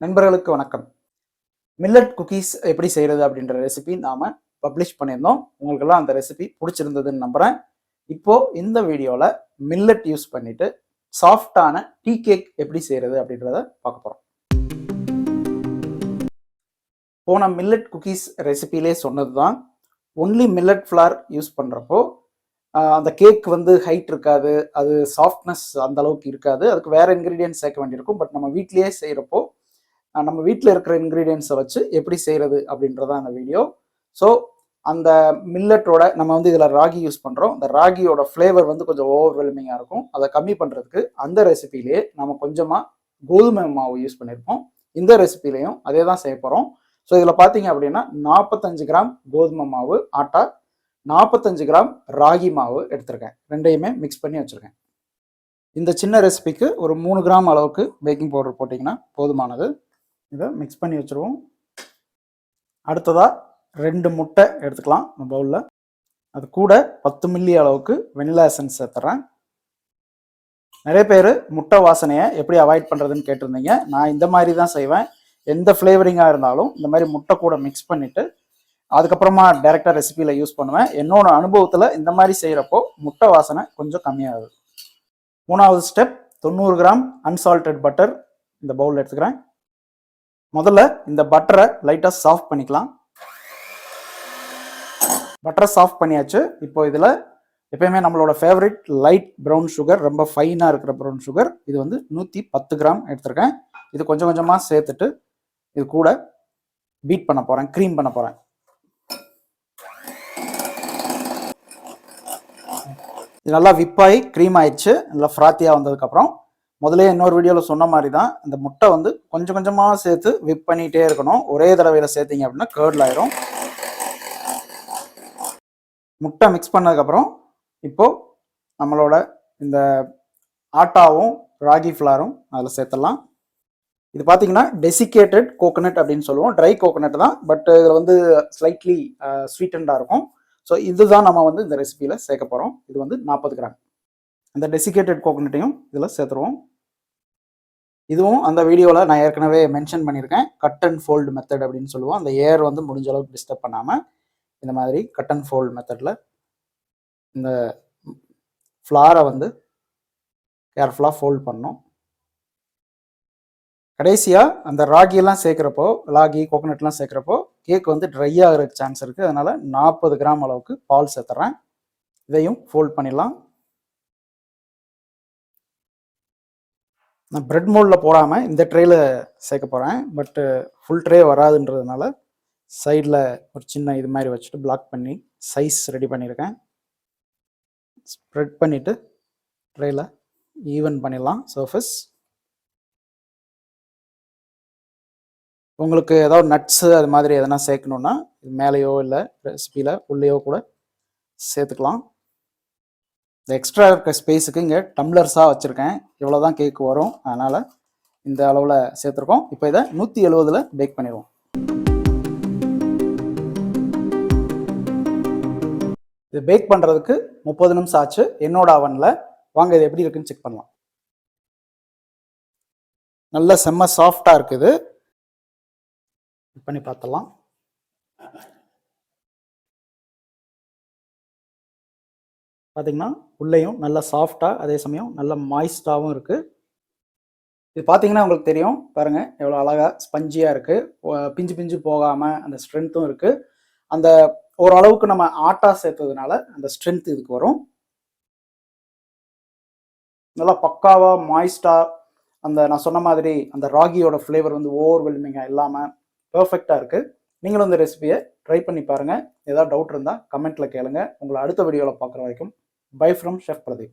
நண்பர்களுக்கு வணக்கம். Millet cookies எப்படி செய்கிறது அப்படின்ற ரெசிபி நாம் பப்ளிஷ் பண்ணியிருந்தோம். உங்களுக்கெல்லாம் அந்த ரெசிபி பிடிச்சிருந்ததுன்னு நம்புகிறேன் இப்போது இந்த வீடியோவில் மில்லட் யூஸ் பண்ணிட்டு சாஃப்டான டீ கேக் எப்படி செய்கிறது அப்படின்றத பார்க்க போகிறோம் போன மில்லட் குக்கீஸ் ரெசிபிலே சொன்னது தான் ஒன்லி மில்லட் ஃப்ளார் யூஸ் பண்ணுறப்போ அந்த கேக் வந்து ஹைட் இருக்காது அது சாஃப்ட்னஸ் அந்த அளவுக்கு இருக்காது. அதுக்கு வேறு இன்க்ரீடியன்ஸ் சேர்க்க வேண்டியிருக்கும். பட் நம்ம வீட்லேயே செய்கிறப்போ நம்ம வீட்டில் இருக்கிற இன்க்ரீடியன்ஸை வச்சு எப்படி செய்கிறது அப்படின்றத அந்த வீடியோ ஸோ அந்த மில்லட்டோட நம்ம வந்து இதில் ராகி யூஸ் பண்ணுறோம் அந்த ராகியோட ஃப்ளேவர் வந்து கொஞ்சம் ஓவர்வெல்மிங்காக இருக்கும். அதை கம்மி பண்ணுறதுக்கு அந்த ரெசிபிலேயே நம்ம கொஞ்சமாக கோதுமை மாவு யூஸ் பண்ணியிருப்போம் இந்த ரெசிபிலையும் அதே தான் செய்ய போகிறோம் ஸோ இதில் பார்த்தீங்க அப்படின்னா நாற்பத்தஞ்சு கிராம் கோதுமை மாவு ஆட்டா நாற்பத்தஞ்சு கிராம் ராகி மாவு எடுத்திருக்கேன். ரெண்டையுமே மிக்ஸ் பண்ணி வச்சுருக்கேன். இந்த சின்ன ரெசிபிக்கு ஒரு மூணு கிராம் அளவுக்கு பேக்கிங் பவுடர் போட்டிங்கன்னா போதுமானது. இதை மிக்ஸ் பண்ணி வச்சுருவோம். அடுத்ததாக ரெண்டு முட்டை எடுத்துக்கலாம் இந்த பவுலில் அது கூட பத்து மில்லி அளவுக்கு வெனிலா எசன்ஸ் சேர்த்துறேன். நிறைய பேர் முட்டை வாசனையை எப்படி அவாய்ட் பண்ணுறதுன்னு கேட்டிருந்தீங்க. நான் இந்த மாதிரி தான் செய்வேன். எந்த ஃப்ளேவரிங்காக இருந்தாலும் இந்த மாதிரி முட்டை கூட மிக்ஸ் பண்ணிவிட்டு அதுக்கப்புறமா டைரெக்டாக ரெசிபியில் யூஸ் பண்ணுவேன். என்னோட அனுபவத்தில் இந்த மாதிரி செய்கிறப்போ முட்டை வாசனை கொஞ்சம் கம்மியாகுது. மூணாவது ஸ்டெப் தொண்ணூறு கிராம் அன்சால்டட் பட்டர் இந்த பவுலில் எடுத்துக்கிறேன். முதல்ல இந்த பட்டரை லைட்டாக சாஃப்ட் பண்ணிக்கலாம். பட்டரை சாஃப்ட் பண்ணியாச்சு. இப்போ இதில் எப்பயுமே நம்மளோட ஃபேவரட் லைட் ப்ரௌன் சுகர் ரொம்ப ஃபைனாக இருக்கிற ப்ரௌன் சுகர் இது வந்து நூற்றி பத்து கிராம் எடுத்திருக்கேன். இது கொஞ்சம் கொஞ்சமாக சேர்த்துட்டு இது கூட பீட் பண்ண போகிறேன் க்ரீம் பண்ண போகிறேன் இது நல்லா விப்பாகி க்ரீம் ஆயிடுச்சு நல்லா ஃப்ராத்தியாக வந்ததுக்கப்புறம் முதலே இன்னொரு வீடியோவில் சொன்ன மாதிரி தான் இந்த முட்டை வந்து கொஞ்சம் கொஞ்சமாக சேர்த்து விப் பண்ணிகிட்டே இருக்கணும். ஒரே தடவையில் சேர்த்திங்க அப்படின்னா கேர்டில் ஆயிரும். முட்டை மிக்ஸ் பண்ணதுக்கப்புறம் இப்போது நம்மளோட இந்த ஆட்டாவும் ராகி ஃப்ளாரும் அதில் சேர்த்துடலாம். இது பார்த்தீங்கன்னா டெசிகேட்டட் கோகனட் அப்படின்னு சொல்லுவோம். ட்ரை கோகனட் தான். பட் இதில் வந்து ஸ்லைட்லி ஸ்வீட்டண்டாக இருக்கும். ஸோ இதுதான் நம்ம வந்து இந்த ரெசிபியில் சேர்க்க போகிறோம் இது வந்து நாற்பது கிராம். அந்த டெசிகேட்டட் கோகனட்டையும் இதில் சேர்த்துருவோம். இதுவும் அந்த வீடியோவில் நான் ஏற்கனவே மென்ஷன் பண்ணியிருக்கேன். கட் அண்ட் ஃபோல்டு மெத்தட் அப்படின்னு சொல்லுவோம். அந்த ஏர் வந்து முடிஞ்ச அளவுக்கு டிஸ்டர்ப் பண்ணாமல் இந்த மாதிரி கட் அண்ட் ஃபோல்டு மெத்தடில் இந்த ஃப்ளாரை வந்து கேர்ஃபுல்லாக ஃபோல்ட் பண்ணோம் கடைசியாக அந்த ராகியெல்லாம் சேர்க்குறப்போ ராகி கோகோனட்லாம் சேர்க்குறப்போ கேக் வந்து ட்ரை ஆகிறதுக்கு சான்ஸ் இருக்குது அதனால் நாற்பது கிராம் அளவுக்கு பால் சேர்த்துறேன். இதையும் ஃபோல்ட் பண்ணிடலாம். நான் பிரெட் மோல்டில் போடாமல் இந்த ட்ரேயில் சேர்க்க போகிறேன் பட்டு ஃபுல் ட்ரே வராதுன்றதுனால சைடில் ஒரு சின்ன இது மாதிரி வச்சுட்டு பிளாக் பண்ணி சைஸ் ரெடி பண்ணியிருக்கேன். ஸ்ப்ரெட் பண்ணிவிட்டு ட்ரேயில் ஈவன் பண்ணிடலாம் சர்ஃபஸ் உங்களுக்கு ஏதாவது நட்ஸு அது மாதிரி எதனா சேர்க்கணுன்னா இது மேலேயோ இல்லை ரெசிபியில் உள்ளேயோ கூட சேர்த்துக்கலாம். இந்த எக்ஸ்ட்ரா இருக்க ஸ்பேஸுக்கு இங்கே டம்ளர்ஸாக வச்சுருக்கேன். இவ்வளோ தான் கேக்கு வரும். அதனால் இந்த அளவில் சேர்த்துருக்கோம். இப்போ இதை நூற்றி எழுபதில் பேக் பண்ணிடுவோம். இது பேக் பண்ணுறதுக்கு முப்பது நிமிஷம் ஆச்சு. என்னோட அவனில் வாங்க இது எப்படி இருக்குன்னு செக் பண்ணலாம். நல்ல செம்ம சாஃப்டாக இருக்குது. பண்ணி பார்த்தலாம் பார்த்தீங்கன்னா உள்ளேயும் நல்லா சாஃப்டாக அதே சமயம் நல்ல மாய்ஸ்டாகவும் இருக்குது இது பார்த்தீங்கன்னா உங்களுக்கு தெரியும். பாருங்கள் எவ்வளோ அழகாக ஸ்பஞ்சியாக இருக்குது பிஞ்சு பிஞ்சு போகாமல் அந்த ஸ்ட்ரென்த்தும் இருக்குது அந்த ஓரளவுக்கு நம்ம ஆட்டா சேர்த்ததுனால அந்த ஸ்ட்ரென்த் இதுக்கு வரும். நல்லா பக்காவாக மாய்ஸ்டாக அந்த நான் சொன்ன மாதிரி அந்த ராகியோட ஃப்ளேவர் வந்து ஓவர்வெல்மிங்காக இல்லாமல் பர்ஃபெக்டாக இருக்குது நீங்களும் இந்த ரெசிபியை ட்ரை பண்ணி பாருங்கள் ஏதாவது டவுட் இருந்தால் கமெண்ட்டில் கேளுங்க. உங்களை அடுத்த வீடியோவில் பார்க்குற வரைக்கும் Buy from Chef Pradeep.